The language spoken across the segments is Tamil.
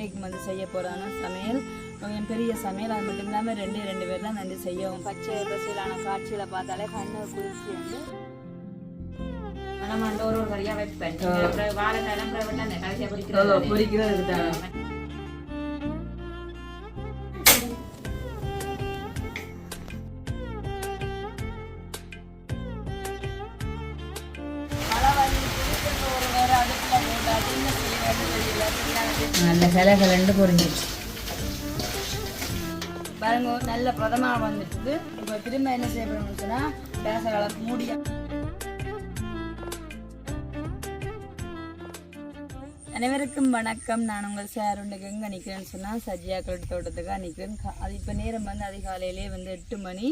இன்றைக்கு வந்து செய்ய போகிறான சமையல். கொஞ்சம் பெரிய சமையல். அது மட்டும் இல்லாமல் ரெண்டே ரெண்டு பேர் தான் வந்து செய்யவும் பச்சை பசையிலான காட்சியில் பார்த்தாலே கண்ணு குளிர்ச்சி வந்து. அந்த ஒரு வரியா வைப்பேன். வாழை கிளம்புற விட்டு அந்த கடைசியா பொரிக்கிறது. பொறிக்கிறது நல்ல ரெண்டு பாருங்க நல்ல பிரதமாக வந்துட்டு இப்போ திரும்ப என்ன செய்யணும்னு சொன்னால் பேச கலக்கு மூடியா அனைவருக்கும் வணக்கம். நான் உங்கள் சார் உண்டுக்கு எங்கே நிற்கிறேன்னு சொன்னால் சஜியாக்கள் தோட்டத்துக்காக நிற்கிறேன் அது இப்போ நேரம் வந்து அதிகாலையிலே வந்து எட்டு மணி.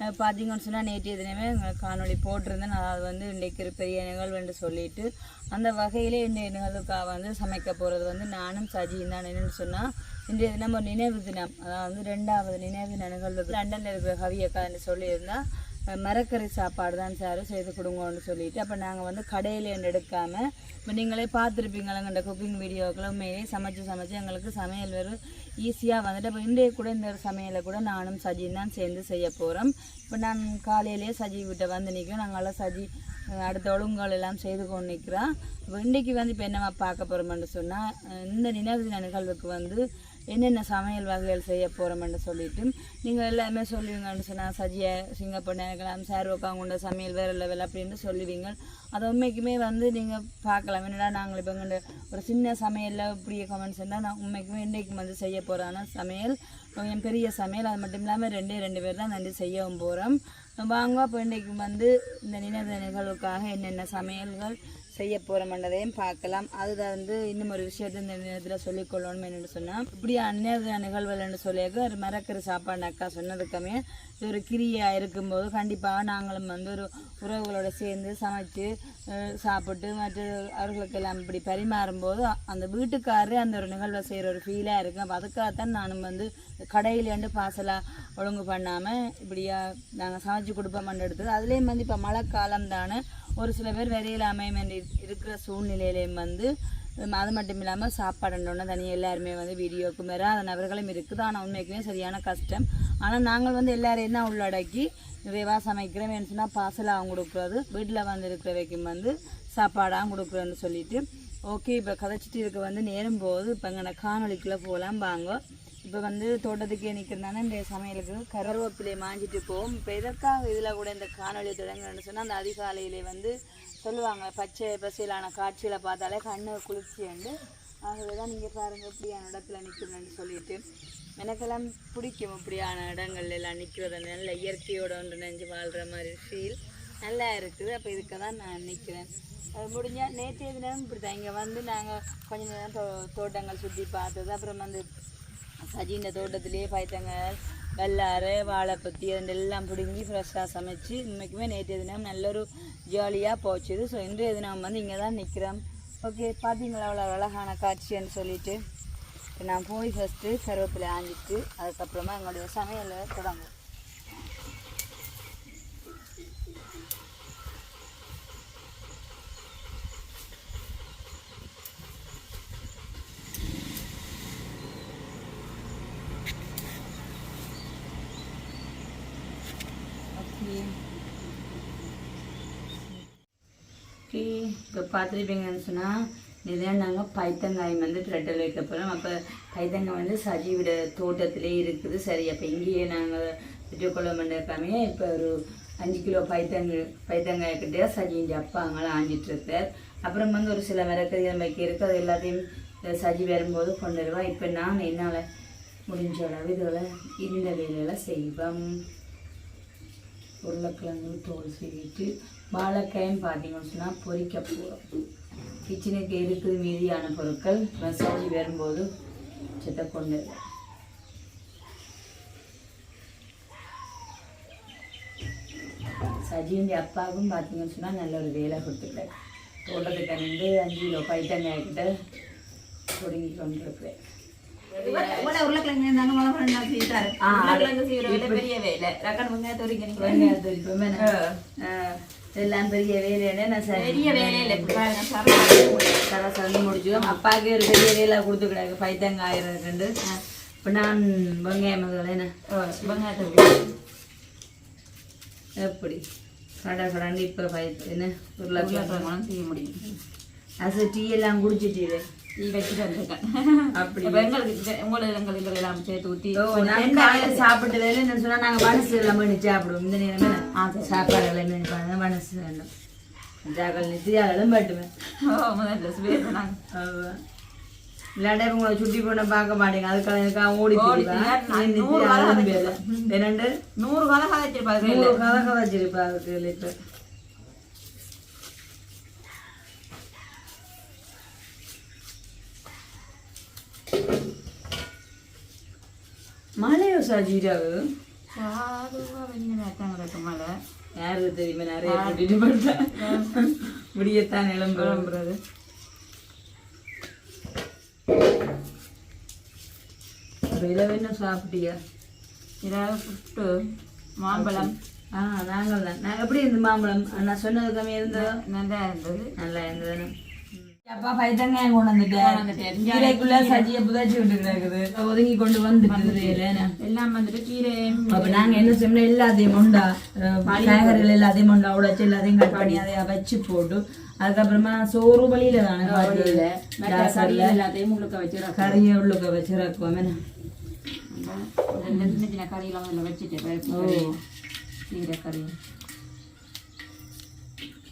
பார்த்தீங்கன்னு சொன்னால் நேற்றைய தினமே உங்களுக்கு காணொளி போட்டிருந்தேன். அது வந்து இன்றைக்கு ஒரு பெரிய நிகழ்வுன்னு சொல்லிட்டு அந்த வகையிலே இன்றைய நிகழ்வுக்காக வந்து சமைக்க போகிறது வந்து நானும் சஜியும் தான். என்னென்னு சொன்னால் இன்றைய தினம் ஒரு நினைவு தினம். அதாவது ரெண்டாவது நினைவு நிகழ்வு. லண்டனில் இருக்கிற கவியக்கான்னு என்று அஹ் மரக்கறி சாப்பாடு தான் சார் செய்து கொடுங்கன்னு சொல்லிட்டு. அப்போ நாங்கள் வந்து கடையில் எடுக்காமல் இப்போ நீங்களே பார்த்துருப்பீங்களா குக்கிங் வீடியோக்களை உண்மையிலே சமைச்சு சமைச்சு எங்களுக்கு சமையல் வெறும் ஈஸியாக வந்துட்டு இப்போ இன்றைய கூட இந்த சமையலை கூட நானும் சஜியும் தான் சேர்ந்து செய்ய போகிறோம் இப்போ நான் காலையிலேயே சஜி விட்ட வந்து நிற்கும் நாங்களாம் சஜி அடுத்த ஒழுங்குகள் எல்லாம் செய்து கொண்டு நிற்கிறோம் இப்போ இன்றைக்கி வந்து இப்போ என்னவா பார்க்க போகிறோம்னு சொன்னால் இந்த நினைவு தின நிகழ்வுக்கு வந்து என்னென்ன சமையல் வகைகள் செய்ய போகிறோம்னு சொல்லிட்டு நீங்கள் எல்லாமே சொல்லுவீங்கன்னு சொன்னால் சஜியா சிங்கப்பூர் இருக்கலாம் சார் உட்காங்க சமையல் வேறு லெவல் அப்படின்னு சொல்லுவீங்க. அது உண்மைக்குமே வந்து நீங்கள் பார்க்கலாம். என்னடா நாங்கள் இப்போ இங்கே ஒரு சின்ன சமையலில் இப்படியே கமெண்ட்ஸ் இருந்தால் நான் உண்மைக்குமே இன்றைக்கு வந்து செய்ய போகிறான சமையல். என் பெரிய சமையல். அது மட்டும் இல்லாமல் ரெண்டே ரெண்டு பேர் தான் நன்றி செய்யவும் போகிறோம் வாங்க இப்போ இன்றைக்கு வந்து இந்த நினைவு நிகழ்வுக்காக என்னென்ன சமையல்கள் செய்ய போகிறோம்ன்றதையும் பார்க்கலாம். அதுதான் வந்து இன்னும் ஒரு விஷயத்தை இந்த நேரத்தில் சொல்லிக்கொள்ளணும் என்னென்னு சொன்னால் இப்படி அந்நேர நிகழ்வுகள்னு சொல்லியிருக்க ஒரு மறக்கிற சாப்பாடு அக்கா சொன்னதுக்குமே இது ஒரு கிரியாக இருக்கும்போது கண்டிப்பாக நாங்களும் வந்து ஒரு உறவுகளோட சேர்ந்து சமைச்சு சாப்பிட்டு மற்ற அவர்களுக்கெல்லாம் இப்படி பரிமாறும்போது அந்த வீட்டுக்காரரே அந்த ஒரு நிகழ்வை செய்கிற ஒரு ஃபீலாக இருக்கும். அப்போ அதுக்காகத்தான் நானும் வந்து கடையிலேருந்து பார்சலாக ஒழுங்கு பண்ணாமல் இப்படியா நாங்கள் சமைச்சு கொடுப்போம்னு எடுத்தது. அதுலேயும் வந்து இப்போ மழை காலம் தானே ஒரு சில பேர் வெளியில் அமையம் இருக்கிற சூழ்நிலையிலையும் வந்து அது மட்டும் இல்லாமல் சாப்பாடுன்றோன்னா தனியாக எல்லாருமே வந்து வீடியோக்கு அந்த நபர்களும் இருக்குது. ஆனால் உண்மைக்குமே சரியான கஷ்டம். ஆனால் நாங்கள் வந்து எல்லாரையும் தான் உள்ளடக்கி நிறைவாக சமைக்கிறோம் வேணும்னு பார்சல் அவங்க கொடுக்குறது வீட்டில் வந்து இருக்கிறவைக்கும் வந்து சாப்பாடாகவும் கொடுக்குறோன்னு சொல்லிட்டு. ஓகே இப்போ கதைச்சிட்டு இருக்க வந்து நேரும் போது இப்போ எங்களை காணொலிக்குள்ளே போகலாம் வாங்க. இப்போ வந்து தோட்டத்துக்கே நிற்கிறதுனால இந்த சமையலுக்கு? கருவேப்பிலையை மாஞ்சிட்டு போவோம் இப்போ எதற்காக இதில் கூட இந்த காணொலி தொடங்கணும்னு சொன்னால் அந்த அதிகாலையிலே வந்து சொல்லுவாங்க பச்சை பசையிலான காட்சியில் பார்த்தாலே கண்ணு குளிர்ச்சி உண்டு. ஆகவே தான் நீங்கள் பாருங்கள் இப்படியான இடத்துல நிற்கணும்னு சொல்லிட்டு. எனக்கெல்லாம் பிடிக்கும் இப்படியான இடங்கள்ல எல்லாம் நிற்கிறது நல்ல இயற்கையோட ஒன்று நெஞ்சு வாழ்கிற மாதிரி ஃபீல் நல்லா இருக்குது. அப்போ இதுக்கு தான் நான் நிற்கிறேன் அது முடிஞ்சால் நேற்றைய தினம் இப்படி தான் இங்கே வந்து நாங்கள் கொஞ்ச நேரம் தோ தோட்டங்கள் சுற்றி பார்த்தது. அப்புறம் வந்து சஜின தோட்டத்திலேயே பைத்தங்க வெள்ளாறு வாழைப்பத்தி அதெல்லாம் பிடுங்கி ஃப்ரெஷ்ஷாக சமைச்சு இன்னைக்குமே நேற்று தினம் நல்ல ஒரு ஜாலியாக போச்சுது. ஸோ இன்றைய தினம் வந்து இங்கே தான் நிற்கிறோம் ஓகே பார்த்தீங்களா அவ்வளோ அழகான காட்சின்னு சொல்லிவிட்டு இப்போ நான் போய் ஃபஸ்ட்டு கருவேப்பிலை ஆஞ்சிட்டு அதுக்கப்புறமா எங்களுடைய சமையலை தொடங்கும் ஓகே ஓகே இப்போ பார்த்துருப்பீங்கன்னு சொன்னால் இதுதான் நாங்கள் பைத்தங்காய் வந்து த்ரெட்டில் வைக்க போகிறோம் அப்போ பைத்தங்காய் வந்து சஜீவிட தோட்டத்திலே இருக்குது. சரி அப்போ இங்கேயே நாங்கள் விட்டுக்கொள்ள மாட்டேக்காமே இப்போ ஒரு அஞ்சு கிலோ பைத்தங்கு பைத்தங்காய் கிட்டே சஜிஞ்சு அப்பா அங்கெல்லாம் அப்புறம் வந்து ஒரு சில மரக்கறிகள் வைக்க இருக்குது அது எல்லாத்தையும் சஜி வரும்போது கொண்டு வருவா. இப்போ நான் என்னால் முடிஞ்ச அளவு இதில் இந்த வேலையெல்லாம் செய்வோம். உருளைக்கிழங்கு தோல் சீவிட்டு வாழைக்காயும் பார்த்தீங்கன்னு சொன்னால் பொறிக்க போகிறோம் கிச்சனுக்கு இருக்குது மீதியான பொருட்கள்? மசாஜ் வரும்போது சித்த கொண்டு வருவேன். சஜியின் அப்பாவுக்கும் பார்த்தீங்கன்னு சொன்னால் நல்ல ஒரு வேலை கொடுத்துருக்கேன் தோட்டத்துக்கு அணிந்து அஞ்சு கிலோ பைத்தங்காய்கிட்ட தொடங்கி கொண்டிருக்கிறேன் வேலை பெரிய வேலை ரக்கன் வெங்காயத்தை வரைக்கும் வெங்காயத்தை இப்போ மேலே இதெல்லாம் பெரிய வேலையில சந்தி முடிச்சோம் அப்பாவுக்கு ஒரு பெரிய வேலை கொடுத்து கிடக்கு பைத்தங்காயிரம் ரெண்டு இப்போ நான் வெங்காயம் என்ன வெங்காயத்தை எப்படி கடை கடாண்டு இப்போ பைத்து என்ன உருளைக்கிழங்கு செய்ய முடியும் அது டீ எல்லாம் குடிச்சிட்டு டீ வச்சுட்டு வந்திருக்கேன் அப்படி. அப்ப எங்களுக்கு உங்களுக்கு எங்களுக்கு எல்லாம் சேர்த்து ஊற்றி ஓ, நான் காலையில சாப்பிட்டு வேலை என்ன சொன்னா நாங்க மனசு எல்லாம் பண்ணி சாப்பிடுவோம். இந்த நேரமே சாப்பாடு எல்லாம் மனசு ஜாக்கல் பட்டுவேன் முதல்ல சுவேர் நாங்கள் இல்லாட்டா சுட்டி போன பார்க்க மாட்டீங்க. அதுக்காக ஓடி நூறு பேரு. என்னண்டு? நூறு காலம் கதைச்சிருப்பாரு நூறு கதக வச்சிருப்பா அதுக்கு இப்ப மழையோ சாஜிராவு யாருக்கு தெரியுமா நிறைய கூட்டிட்டு போட்டேன் முடியத்தான் நிலம்புறோம் கிளம்புறது இரவு என்ன சாப்பிட்டியா? ஏதாவது புட்டு மாம்பழம். ஆ நாங்கள் தான் எப்படி இருந்து மாம்பழம்? நான் சொன்னது கம்மியாக இருந்ததோ? நல்லா இருந்தது நல்லா இருந்தது அப்பா பைத்தங்காயம் கொண்டு வந்துட்டேன். கீரைக்குள்ள சஜியை புதாச்சி விட்டு கிடக்குது ஒதுங்கி கொண்டு வந்துட்டு எல்லாம் வந்துட்டு கீரையும் அப்ப நாங்க என்ன செய்யணும் எல்லாத்தையும் உண்டா காய்கறிகள் எல்லாத்தையும் உண்டா உடைச்சு எல்லாத்தையும் கட் பண்ணி அதை வச்சு போட்டு அதுக்கப்புறமா சோறு வழியில தானே பாட்டியில எல்லாத்தையும் முழுக்க வச்சு கறியை உள்ளுக்க வச்சு ரக்குவோம் என்ன? ரெண்டு சின்ன சின்ன கறியெல்லாம் வச்சுட்டு கீரை கறி.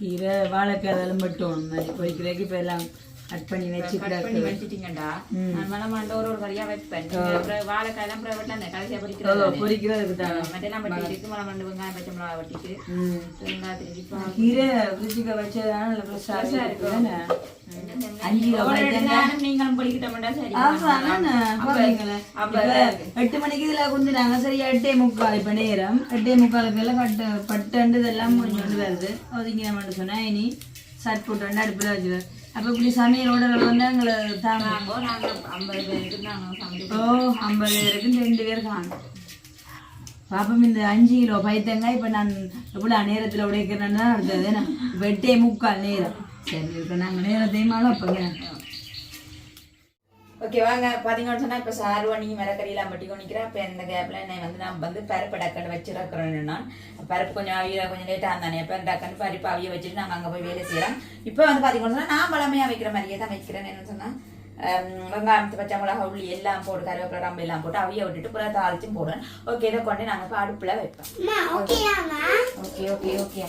கீரை வாழைக்காய் அதெல்லாம் மட்டும். மாதிரி பொரிக்கிறதுக்கு எல்லாம் கட் பண்ணி வச்சு கட் பண்ணி வச்சுட்டீங்கடா நான் ஒரு ஒரு கறியா வைப்பேன் நீங்க அப்புறம் வாழைக்காயெல்லாம் அப்புறம் வெட்ட அந்த கடைசியா பொரிக்கிறது பொரிக்கிறதுக்கு தான் மட்டெல்லாம் வெங்காயம் பச்சை மிளகா வெட்டிட்டு ம். வெங்காயத்தை இடிப்பா கீரை ஃப்ரிட்ஜுக்கு வச்சதான நல்ல ஃப்ரெஷ்ஷாக சரி எட்டு மணிக்கு இதுல குந்துனாங்க சரியா எட்டே முக்கால் இப்ப நேரம் எட்டே முக்காலுக்கு எல்லாம் பட்டு பட்டு இதெல்லாம் கொஞ்சோண்டு வருது ஒதுங்கி நம்ம சொன்னா இனி சட் போட்டு அடுப்புல வச்சு அப்ப இப்படி சமையலோட வந்து எங்களை தாங்க நாங்க நாங்க ஐம்பது பேருக்கு நாங்க சமைச்சு ஓ ஐம்பது பேருக்கு ரெண்டு பேர் காணும். பாப்பம் இந்த அஞ்சு கிலோ பைத்தங்காய் இப்ப நான் எவ்வளோ நேரத்துல உடைக்கிறேன்னு அடுத்தது இப்ப எட்டே முக்கால் நேரம். சரி இப்ப நாங்க நேரத்தையும் அப்பங்க ஓகே வாங்க. பாத்தீங்கன்னு சொன்னா இப்ப சாருவா நீ மரக்கறியெல்லாம் பட்டி கொண்டிக்கிறேன் அப்ப இந்த கேப்ல என்னை வந்து நான் வந்து பருப்பு டக்குன்னு வச்சிருக்கிறேன் நான். பருப்பு கொஞ்சம் அவிய கொஞ்சம் லேட்டா இருந்தானே. அப்ப டக்குன்னு பருப்பு அவிய வச்சுட்டு நாங்க அங்க போய் வேலை செய்யறோம். இப்ப வந்து பாத்தீங்கன்னு சொன்னா நான் பழமையா வைக்கிற மாதிரியே தான் வைக்கிறேன் என்ன சொன்னா ஹம், வெங்காயம் பச்சை மிளகா உள்ளி எல்லாம் போட்டு கருவேப்பிலை ரம்பு எல்லாம் போட்டு அவிய விட்டுட்டு பிறகு தாளிச்சும் போடுவேன். ஓகே இதை கொண்டு நாங்க இப்ப அடுப்புல வைப்போம். ஓகே ஓகே ஓகே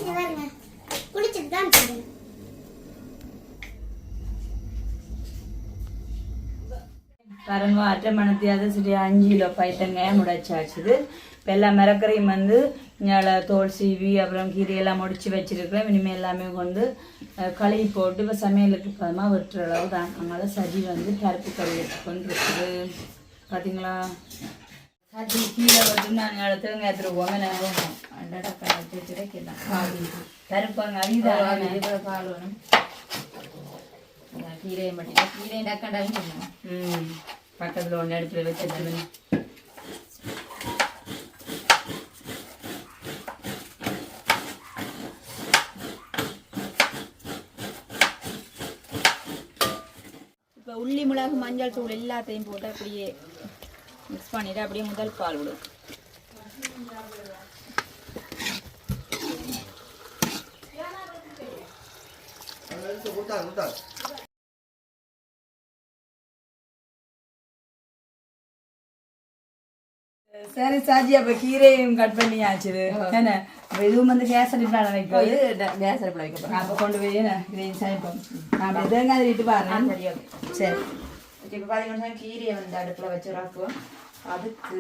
பாருங்க அட்டை மணத்தியாவது சரி அஞ்சு கிலோ பைத்தங்காய் முடைச்சாச்சுது. இப்போ எல்லா மரக்கரையும் வந்து இங்கே தோல் சீவி அப்புறம் கீரையெல்லாம் முடிச்சு வச்சுருக்கிறோம். இனிமேல் எல்லாமே கொண்டு களி கழுவி போட்டு இப்போ சமையலுக்கு பதமாக வெட்டுற அளவு தான் அதனால் சஜி வந்து பருப்பு கறி எடுத்துக்கொண்டு இருக்குது பார்த்தீங்களா சஜி கீழே வந்து நான் இடத்துல எடுத்துருவோம் அண்டடக்கா வச்சு வைக்கலாம் பருப்பாங்க அவிதான் பால் வேணும். கீரையை மட்டும். கீரையை டக்கண்டாலும் ம் பக்கத்தில் ஒன்று அடுப்பில் வச்சுட்டு இப்போ உள்ளி மிளகு மஞ்சள் தூள் எல்லாத்தையும் போட்டு அப்படியே மிக்ஸ் பண்ணிட்டு அப்படியே முதல் பால் விடும் சரி சாஜி அப்ப கீரையும் கட் பண்ணியாச்சு. என்ன அப்ப இதுவும் வந்து கேஸ் அடுப்பால இது கேஸ் அடுப்பில் வைக்க போகிறேன் அப்ப கொண்டு போய் இதையும் சமைப்போம் நான் அப்படி தேங்காய் இட்டு பாருங்க. சரி இப்போ பார்த்தீங்கன்னா கீரையை வந்து அடுப்பில் வச்சு ராக்குவோம் அதுக்கு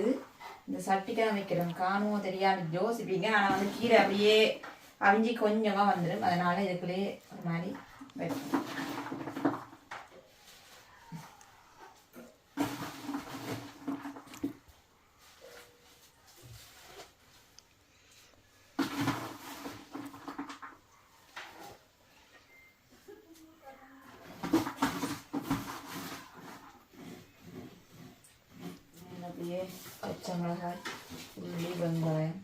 இந்த சட்டிக்காய் வைக்கிறோம். காணுவோம் தெரியாம யோசிப்பீங்க. ஆனால் வந்து கீரை அப்படியே அவிஞ்சி கொஞ்சமாக வந்துடும் அதனால இதுக்குள்ளேயே ஒரு மாதிரி வைப்போம் அப்படியே பச்சை மிளகாய் உள்ளி வெங்காயம்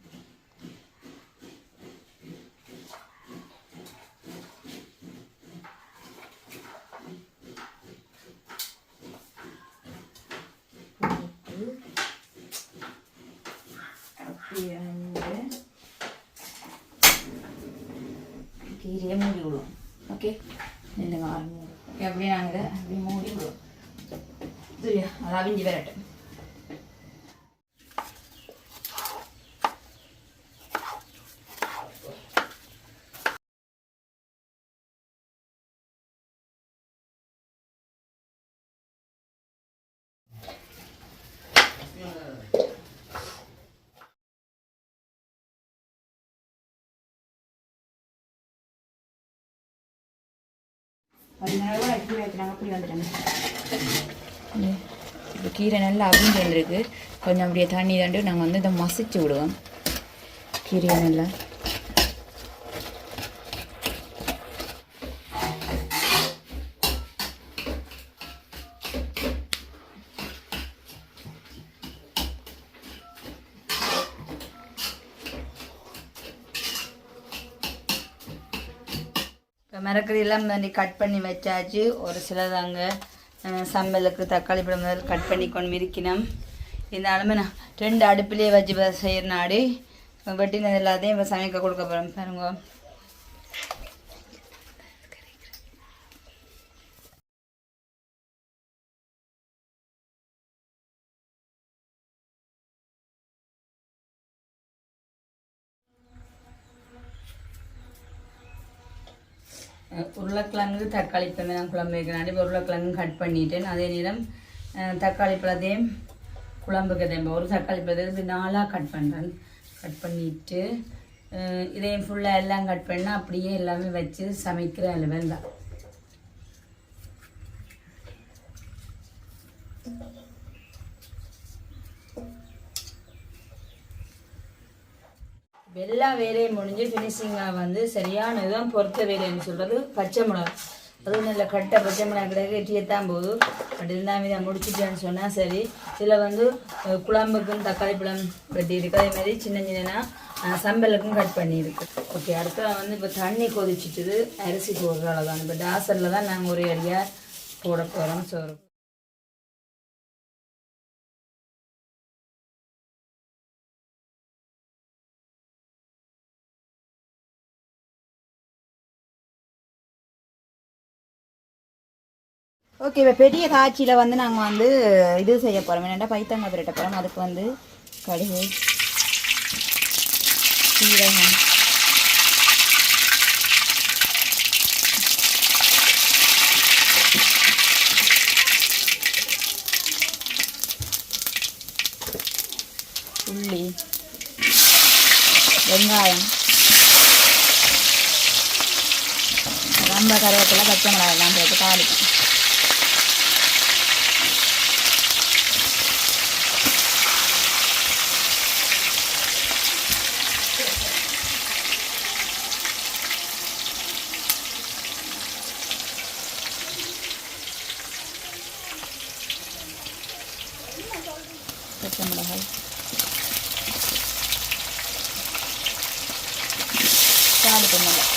ஓகே. இல்லைங்க ஓகே அப்படியே நாங்கள் இதை அப்படி மூடி விடுவோம். சரியா? அது அவிஞ்சி வரட்டும் இப்போ கீரை நல்லா அவிஞ்சு வந்துருக்கு. கொஞ்சம் அப்படியே தண்ணி தண்டு நாங்கள் வந்து இதை மசிச்சு விடுவோம். கீரையை நல்லா. இப்போ மரக்கறி எல்லாம் கட் பண்ணி வச்சாச்சு. ஒரு சிலதாங்க சம்பலுக்கு தக்காளி பழம் முதல் கட் பண்ணி கொண்டு இருக்கணும் இருந்தாலுமே நான் ரெண்டு அடுப்பிலே வச்சு செய்கிற நாடு. வெட்டினது எல்லாத்தையும் இப்போ சமைக்க கொடுக்க போகிறோம் பாருங்க. உருளைக்கிழங்கு தக்காளி பழமே தான் குழம்பு வைக்கிறேன். இப்போ உருளைக்கிழங்கு கட் பண்ணிட்டேன். அதே நேரம் தக்காளி பழத்தையும் குழம்புக்கு தேம்ப ஒரு தக்காளி பழத்தை நாலாக கட் பண்ணுறேன் கட் பண்ணிட்டு இதையும் ஃபுல்லாக எல்லாம் கட் பண்ணால் அப்படியே எல்லாமே வச்சு சமைக்கிற அளவில் தான். எல்லா வேலையும் முடிஞ்சு ஃபினிஷிங்காக வந்து சரியான இதுதான் பொறுத்த வேலைன்னு சொல்கிறது பச்சை மிளகா. அதுவும் நல்ல கட்டை பச்சை மிளகா கிடையாது எட்டியத்தான் போதும். அப்படி இருந்தால் இதை முடிச்சுட்டேன்னு சொன்னால் சரி. இதில் வந்து குழம்புக்கும் தக்காளி பழம் வெட்டி இருக்கு. அதே மாதிரி சின்ன சின்னனா சம்பலுக்கும் கட் பண்ணியிருக்கு ஓகே அடுத்தது வந்து இப்போ தண்ணி கொதிச்சிட்டுது அரிசி போடுற அளவுதான் இப்போ டாசரில் தான் நாங்கள் ஒரு அடியாக போட போகிறோம் சோறு ஓகே இப்போ பெரிய காய்ச்சியில் வந்து நாங்கள் வந்து இது செய்ய போகிறோம் என்னென்னா பைத்தங்காய் பிரட்ட போகிறோம் அதுக்கு வந்து கடுகு சீரகம். உள்ளி வெங்காயம். ரொம்ப கருவேப்பிலை பச்சை மிளகாய் எல்லாம் போட்டு தாளிக்கும் பச்சை மிளகாய் தாளிக்கும் மிளகாய்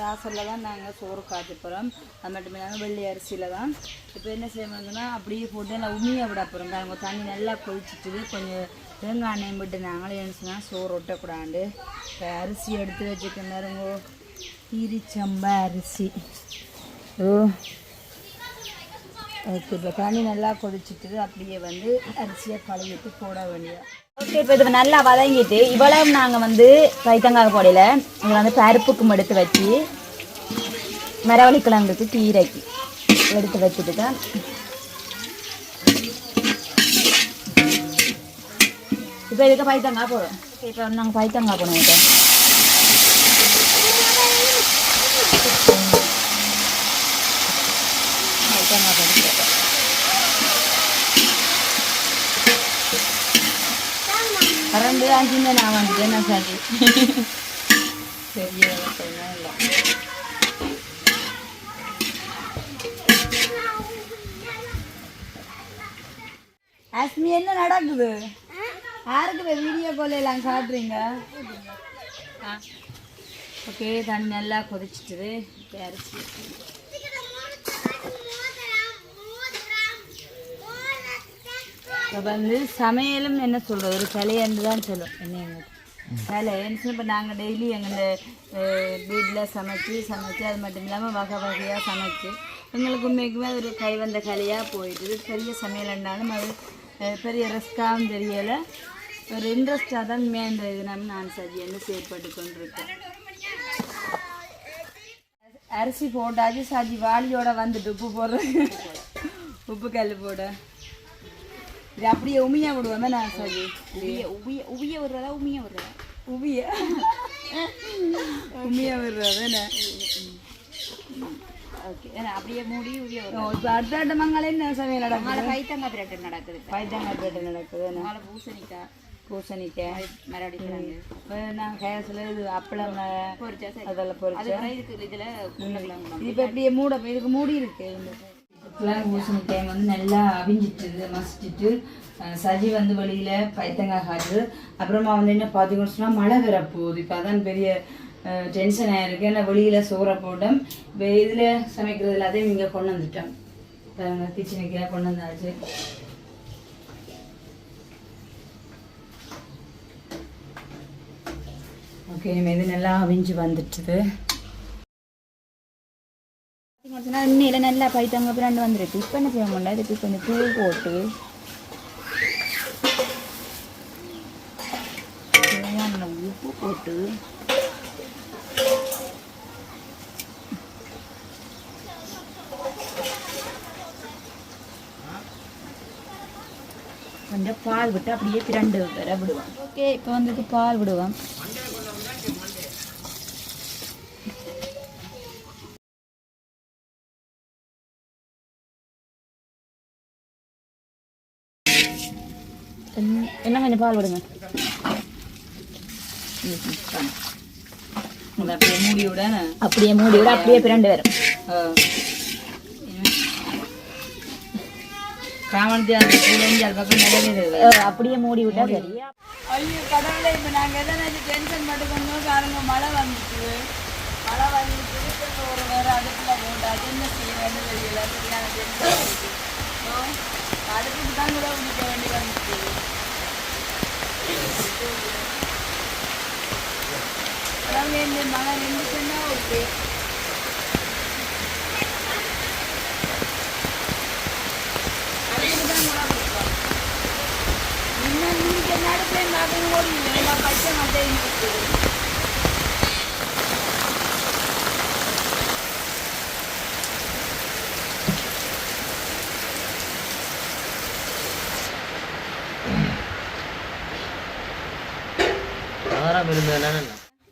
தாசரில் தான் நாங்கள் சோறு காய்ச்ச போகிறோம் அது மட்டும் இல்லாமல் வெள்ளி அரிசியில் தான். இப்போ என்ன செய்யணும்னா அப்படியே போட்டு நல்லா உமியை விட போகிறோம் அவங்க தண்ணி நல்லா கொதிச்சிட்டு கொஞ்சம் தேங்காய் எண்ணெயும் விட்டு நாங்களே சொன்னால் சோறு ஒட்டக்கூடாண்டு இப்போ அரிசி எடுத்து வச்சுக்கோங்க பாருங்க ஈரிச்சம்பா அரிசி. ஓ ஓகே இப்போ தண்ணி நல்லா கொதிச்சிட்டு அப்படியே வந்து அரிசியை கழுவிட்டு போட வேண்டியது. ஓகே இப்போ இது நல்லா வதங்கிட்டு இவ்வளவு நாங்கள் வந்து பைத்தங்காய் போடையில் இதில் வந்து பருப்புக்கும் எடுத்து வச்சு மரவள்ளி கிழங்குக்கு கீரைக்கு எடுத்து வச்சுட்டு தான் இப்போ இதுக்கு பைத்தங்காய் போடுறோம். இப்போ நாங்கள் பைத்தங்காய் போடணும் இப்போ பைத்தங்காய் போட்டு ஆச்சுன்னு நான் வந்துட்டேன் நான் சரி விஷயம்லாம் இல்லை அஸ்மி என்ன நடக்குது? யாருக்கு வீடியோ கால் எல்லாம் காட்டுறீங்க ஓகே தண்ணி நல்லா கொதிச்சிட்டுது. இப்போ அரிசி இப்போ வந்து சமையலும் என்ன சொல்கிறது ஒரு கலையன்று தான் சொல்லும். என்ன எங்களுக்கு? கலை என்ன இப்போ நாங்கள் டெய்லி எங்கள் வீட்டில் சமைச்சு சமைச்சு அது மட்டும் இல்லாமல் வகை வகையாக சமைச்சு எங்களுக்கு உண்மைக்குமே அது ஒரு கை வந்த கலையாக போயிட்டு பெரிய சமையல்னாலும் அது பெரிய ரிஸ்க்காகவும் தெரியலை. ஒரு இன்ட்ரெஸ்டாக தான் மேந்த இது நம்ம நான் சரி செயற்பட்டு கொண்டிருக்கேன் அரிசி போட்டாச்சு சாஜி வாளியோட வந்துட்டு உப்பு போடுறது. உப்பு கல் போட. இது அப்படியே உமியா விடுவோமே நான் சாஜி உவிய உவிய உவிய விடுறதா உமிய விடுறதா? உமிய. உமியா விடுறது ஓகே அப்படியே மூடி உவிய ஓ, இப்போ அடுத்த அடுத்த மங்களே என்ன சமையல் நடக்குது? கைத்தங்க பிரட்டு நடக்குது பைத்தாங்க பேட்டை நடக்குது மேலே பூசணிக்காய். பூசணிக்காய். மறுபடியும் நான் கேஸில் இது அப்பளம் பொரிச்சா சரி. அதெல்லாம் பொரிச்சு? இதுக்கு இதில் இப்போ அப்படியே மூட இதுக்கு மூடி இருக்கு. இப்போலாம் பூசணிக்காய் வந்து நல்லா அவிஞ்சிட்டுது மசிச்சுட்டு. சஜி வந்து வெளியில் பைத்தங்காய் காட்டு அப்புறமா வந்து என்ன பார்த்தீங்கன்னு சொன்னால் மழை வரப்போகுது இப்போ அதான் பெரிய டென்ஷன் ஆயிருக்கு. ஏன்னா வெளியில் சோறை போட்டோம். இப்போ இதில் சமைக்கிறது எல்லாத்தையும் இங்கே கொண்டு வந்துட்டோம். பாருங்க கிச்சனுக்கெல்லாம் கொண்டு வந்தாச்சு. ஓகே இது நல்லா அவிஞ்சு வந்துட்டுது. பார்த்தீங்கன்னா இன்னையில் நல்லா பைத்தங்க பிராண்டு வந்துருக்கு இப்போ என்ன செய்ய முடியல இதுக்கு கொஞ்சம் பூ போட்டு உப்பு போட்டு கொஞ்சம் பால் விட்டு அப்படியே திரண்டு வர விடுவோம் ஓகே இப்போ வந்துட்டு பால் விடுவோம் என்ன கொஞ்சம் பால் விடுங்க? அப்படியே மூடி விட. அப்படியே மூடி விட அப்படியே வரும். அப்படியே மூடி விட்டா ஐயோ கடவுளே இப்போ நாங்கள் எதனாச்சும் டென்ஷன் மட்டும் காரணங்க மழை வந்துச்சு. மழை வந்துச்சு இப்போ ஒரு வேறு அடுப்பில் போட்டாச்சு என்ன செய்ய வேண்டும் தெரியல. சரியான டென்ஷன் அடுப்புக்கு தான் கூட பிடிக்க வேண்டி வந்துச்சு. கடவுளே இந்த மழை நின்றுச்சுன்னா ஓகே அடுப்புக்கு தான் கூட பிடிக்கும் இன்னும் நீங்க நடுப்புல நடுங்க ஓடிங்க எல்லாம் பச்சை மட்டை இருக்குது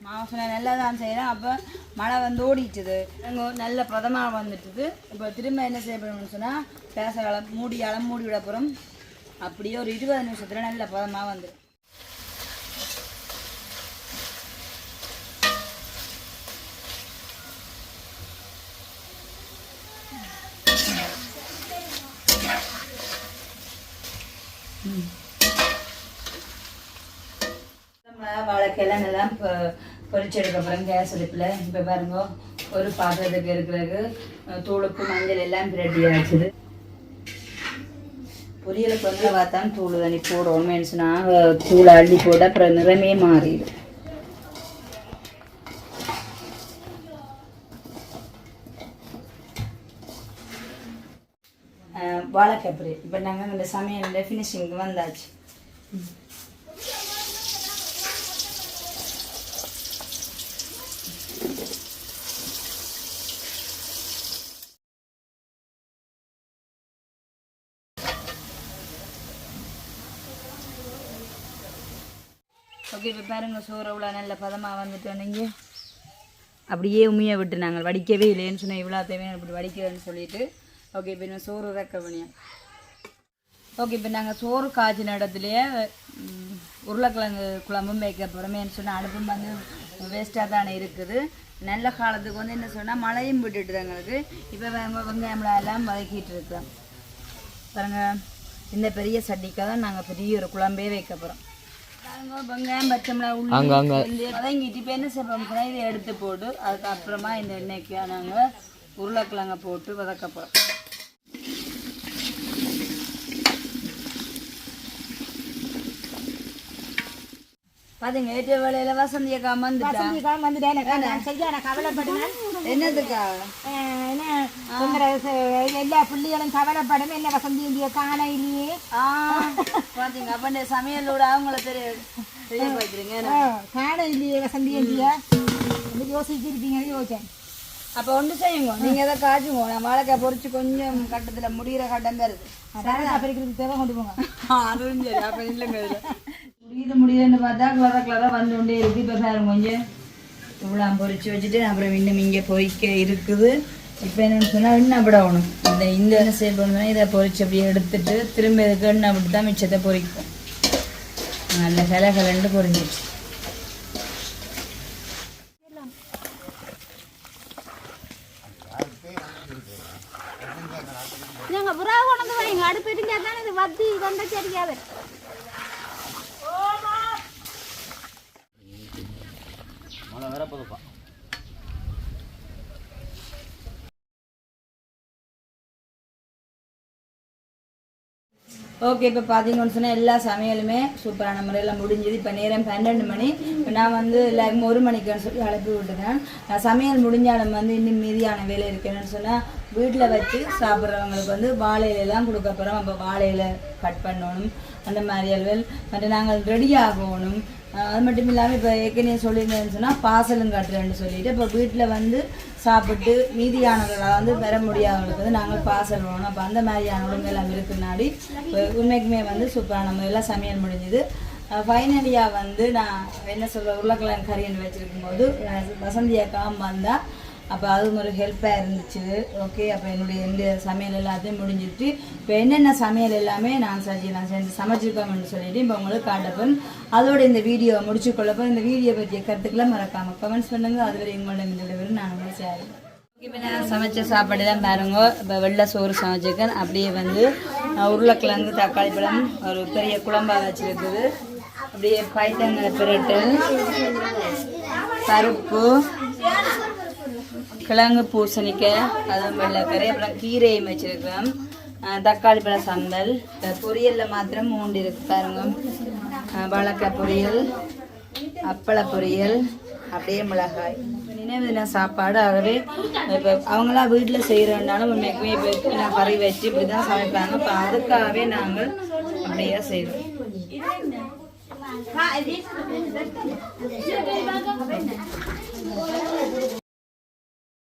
மாசம் நல்லா தான் செய்கிறேன் அப்போ மழை வந்து ஓடிட்டுது. அங்கே நல்ல பிரதமா வந்துட்டுது. இப்போ திரும்ப என்ன செய்யப்படும்னு சொன்னால் பேச காலம் மூடி அளம் மூடி விட போகிறோம் அப்படியே ஒரு இருபது நிமிஷத்தில் நல்ல பதமாக வந்துடும் நம்ம வாழைக்காயெல்லாம் பொரிச்செடுக்க அப்புறம் கேஸ் அடுப்பில். இப்போ பாருங்க ஒரு பாத்திரத்துக்கு இருக்கிறது தூளுக்கு தூளுப்பு மஞ்சள் எல்லாம் ரெடி ஆச்சுது பொரியலுக்கு வந்து பார்த்தான் தூள் தண்ணி போடுவோம் சொன்னால் தூளை அள்ளி போட அப்புறம் நிறமே மாறிடும். வாழைக்காய் பொரியல். இப்போ நாங்கள் இந்த சமையலில் ஃபினிஷிங்க்கு வந்தாச்சு. ஓகே இப்போ பாருங்க சோறு அவ்வளோ நல்ல பதமாக வந்துட்டோம் நீங்கள் அப்படியே உமிய விட்டு நாங்கள் வடிக்கவே இல்லைன்னு சொன்னால் இவ்வளோ தேவையான இப்படி வடிக்கிறேன்னு சொல்லிட்டு. ஓகே இப்போ நான் சோறு இறக்க பண்ணியா ஓகே இப்போ நாங்கள் சோறு காய்ச்சின இடத்துலையே உருளைக்கிழங்கு குழம்பும் வைக்க போகிறோமேன்னு சொன்னால் அடுப்பும் வந்து வேஸ்ட்டாக தானே இருக்குது. நல்ல காலத்துக்கு வந்து என்ன சொன்னால் மழையும் விட்டுட்டு எங்களுக்கு. இப்போ வெங்க- எல்லாம் வதக்கிட்டு இருக்கிறோம். பாருங்கள் இந்த பெரிய சட்டிக்காக தான் நாங்கள் பெரிய ஒரு குழம்பே வைக்க போகிறோம் மிளகாய் உள்ளி வதங்கிட்டு இப்போ என்ன செய்யறோம்னா இதை எடுத்து போட்டு அதுக்கு அப்புறமா இந்த எண்ணெய்க்கு நாங்கள் உருளைக்கிழங்க போட்டு வதக்க போகிறோம் பாத்தீங்க ஏற்ற வேலையில வசந்தி அக்கா வந்துட்டா. வசந்திக்காக வந்துட்டேன் எனக்கு நான் சரியான கவலைப்படுவேன் என்னதுக்கா? என்ன? எல்லா பிள்ளைகளும் கவலைப்படும் என்ன வசந்தி இந்திய காண இல்லையே? பாத்தீங்க அப்ப சமையலோட அவங்கள தெரிய காண இல்லையே வசந்தி இந்தியா வந்து யோசிச்சிருப்பீங்கன்னு யோசிச்சேன்? அப்ப ஒன்று செய்யுங்க நீங்க எதை காய்ச்சுங்க நான் வாழைக்காய் பொரிச்சு கொஞ்சம் கட்டத்துல முடிகிற கட்டம் அதான் பறிக்கிறதுக்கு தேவை கொண்டு போங்க. அதுவும் சரி அப்ப இல்லைங்க இது முடியுதுன்னு பார்த்தா கிளற கிளற வந்து கொண்டே இருக்குது இப்போ பாருங்க கொஞ்சம் இவ்வளோ பொரிச்சு வச்சுட்டு அப்புறம் இன்னும் இங்கே பொரிக்க இருக்குது. இப்போ என்னன்னு சொன்னால் எண்ணெய் விடணும். இந்த இந்த என்ன செய்ய இதை பொறிச்சு அப்படியே எடுத்துட்டு திரும்ப இதுக்கு எண்ணெய் விட்டு தான் மிச்சத்தை பொரிக்கும் நல்ல கலை கலண்டு பொறிஞ்சிடுச்சு நீங்க புறாவை கொண்டு வந்து வைங்க அடுப்பு இருந்தா தானே இது வத்தி வந்த சரியாது ஓகே இப்போ பார்த்தீங்கன்னு சொன்னால் எல்லா சமையலுமே சூப்பரான முறையில் முடிஞ்சது. இப்போ நேரம் பன்னெண்டு மணி. இப்போ நான் வந்து எல்லாருக்கும் ஒரு மணிக்குன்னு சொல்லி அழைப்பி விட்டுட்டேன். நான் சமையல் முடிஞ்சாலும் வந்து இன்னும் மீதியான வேலை இருக்கேன்னு சொன்னால் வீட்டில் வச்சு சாப்பிட்றவங்களுக்கு வந்து வாழை கொடுக்க போகிறோம் அப்போ வாழையில கட் பண்ணணும். அந்த மாதிரி அளவில் மற்ற நாங்கள் ரெடி ஆகணும். அது மட்டும் இல்லாமல் இப்போ ஏற்கனவே சொல்லியிருந்தேன்னு சொன்னால் பார்சலும் கட்டுறேன்னு சொல்லிட்டு இப்போ வீட்டில் வந்து சாப்பிட்டு மீதியானவர்களை வந்து பெற முடியாதவங்களுக்கு வந்து நாங்கள் பார்சல் வேணும் அப்போ அந்த மாதிரியான உடம்பெல்லாம் இருக்குனாடி உண்மைக்குமே வந்து சூப்பரான முறையில் சமையல் முடிஞ்சுது. ஃபைனலியாக வந்து நான் என்ன சொல்கிற உருளைக்கிழங்கு கறின்னு வச்சுருக்கும் போது வசந்தியாக வசந்தி வந்தால் அப்போ அதுவும் ஒரு ஹெல்ப்பாக இருந்துச்சு. ஓகே அப்போ என்னுடைய இந்த சமையல் எல்லாத்தையும் முடிஞ்சிட்டு இப்போ என்னென்ன சமையல் எல்லாமே நான் செஞ்சு நான் செஞ்சு சமைச்சிருக்கோம்னு சொல்லிட்டு இப்போ உங்களுக்கு காட்டப்பன் அதோட இந்த வீடியோவை முடிச்சுக்கொள்ளப்போ இந்த வீடியோ பற்றிய கருத்துக்களை மறக்காமல் கமெண்ட்ஸ் பண்ணுங்கள் அதுவரை எங்களோட இந்த நான் உங்களுக்கு ஷேர் இப்போ நான் சமைச்ச சாப்பாடு தான் பாருங்க. இப்போ வெள்ளை சோறு சமைச்சிருக்கேன். அப்படியே வந்து உருளைக்கிழங்கு தக்காளி பழம் ஒரு பெரிய குழம்பாக வச்சுருக்குது. அப்படியே பைத்தங்கரை பிரட்டு பருப்பு கிழங்கு பூசணிக்காய் அதுவும் வெள்ளைக்கறி அப்புறம் கீரையும் வச்சுருக்கோம் தக்காளி பழ சந்தல் பொரியலில் மாத்திரம் மூண்டு இருக்கு பாருங்க. வாழைக்காய் பொரியல் அப்பள பொரியல் அப்படியே மிளகாய். நினைவு தின சாப்பாடு ஆகவே இப்போ அவங்களாம் வீட்டில் செய்கிறனாலும் உண்மைக்குமே இப்போ நான் கறி வச்சு இப்படி தான் சமைப்பாங்க. இப்போ அதுக்காகவே நாங்கள் அப்படியே செய்வோம்